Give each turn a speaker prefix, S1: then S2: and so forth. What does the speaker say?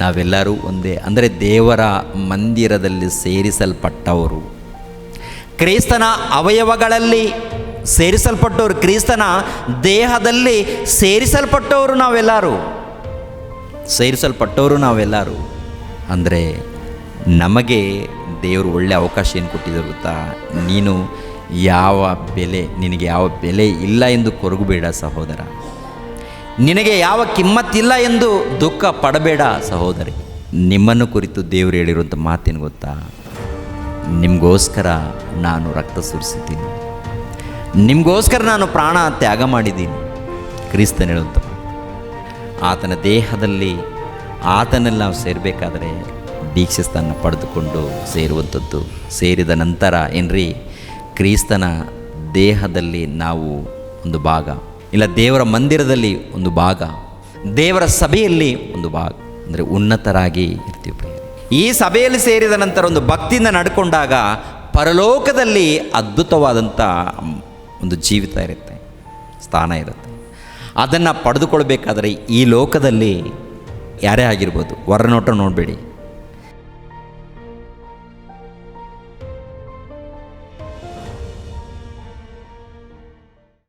S1: ನಾವೆಲ್ಲರೂ ಒಂದೇ, ಅಂದರೆ ದೇವರ ಮಂದಿರದಲ್ಲಿ ಸೇರಿಸಲ್ಪಟ್ಟವರು. ಕ್ರೈಸ್ತನ ಅವಯವಗಳಲ್ಲಿ ಸೇರಿಸಲ್ಪಟ್ಟವರು, ಕ್ರಿಸ್ತನ ದೇಹದಲ್ಲಿ ಸೇರಿಸಲ್ಪಟ್ಟವರು ನಾವೆಲ್ಲರೂ. ಸೇರಿಸಲ್ಪಟ್ಟವರು ನಾವೆಲ್ಲರೂ. ಅಂದರೆ ನಮಗೆ ದೇವರು ಒಳ್ಳೆಯ ಅವಕಾಶ ಏನು ಕೊಟ್ಟಿದ್ದರು ಗೊತ್ತಾ? ನೀನು ಯಾವ ಬೆಲೆ, ನಿನಗೆ ಯಾವ ಬೆಲೆ ಇಲ್ಲ ಎಂದು ಕೊರಗಬೇಡ ಸಹೋದರ. ನಿನಗೆ ಯಾವ ಕಿಮ್ಮತ್ತಿಲ್ಲ ಎಂದು ದುಃಖ ಪಡಬೇಡ ಸಹೋದರಿ. ನಿಮ್ಮನ್ನು ಕುರಿತು ದೇವರು ಹೇಳಿರುವಂಥ ಮಾತೇನು ಗೊತ್ತಾ? ನಿಮಗೋಸ್ಕರ ನಾನು ರಕ್ತ ಸುರಿಸಿದ್ದೀನಿ. ನಿಮಗೋಸ್ಕರ ನಾನು ಪ್ರಾಣ ತ್ಯಾಗ ಮಾಡಿದ್ದೀನಿ. ಕ್ರಿಸ್ತನ ಹೇಳುವಂಥ ಆತನ ದೇಹದಲ್ಲಿ ಆತನಲ್ಲಿ ನಾವು ಸೇರಬೇಕಾದರೆ ದೀಕ್ಷಸ್ಥಾನ ಪಡೆದುಕೊಂಡು ಸೇರುವಂಥದ್ದು ಸೇರಿದ ನಂತರ ಏನ್ರಿ? ಕ್ರಿಸ್ತನ ದೇಹದಲ್ಲಿ ನಾವು ಒಂದು ಭಾಗ. ಇಲ್ಲ ದೇವರ ಮಂದಿರದಲ್ಲಿ ಒಂದು ಭಾಗ, ದೇವರ ಸಭೆಯಲ್ಲಿ ಒಂದು ಭಾಗ, ಅಂದರೆ ಉನ್ನತರಾಗಿ ಇರ್ತೀವಿ ಪ್ರಿಯ ಈ ಸಭೆಯಲ್ಲಿ ಸೇರಿದ ನಂತರ ಒಂದು ಭಕ್ತಿಯಿಂದ ನಡ್ಕೊಂಡಾಗ ಪರಲೋಕದಲ್ಲಿ ಅದ್ಭುತವಾದಂಥ ಒಂದು ಜೀವಿತ ಇರುತ್ತೆ, ಸ್ಥಾನ ಇರುತ್ತೆ. ಅದನ್ನು ಪಡೆದುಕೊಳ್ಬೇಕಾದ್ರೆ ಈ ಲೋಕದಲ್ಲಿ ಯಾರೇ ಆಗಿರ್ಬೋದು ಹೊರನೋಟ ನೋಡಬೇಡಿ.